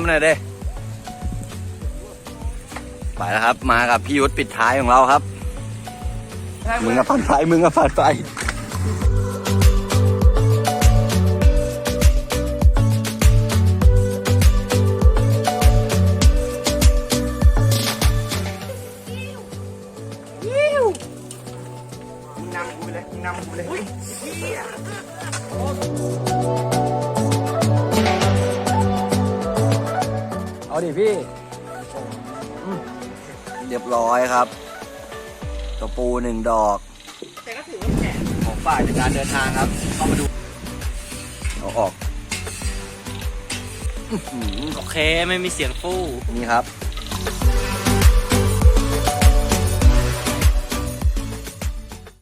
มันหน่อยเด้ไปแล้วครับ มากับพี่ยุทธปิดท้ายของเราครับ มึงกับฟันไฟมึงกับฟันไฟมึงนำกูไปเลยมึงนำกูไปเลย เอาดิพี่อืมเรียบร้อยครับตะปูหนึ่งดอก แต่ก็ถือว่าแข็งของฝ่ายในการเดินทางครับเข้ามาดูเอาออกอื้อหือโอเคไม่มีเสียงฟู่นี่ครับ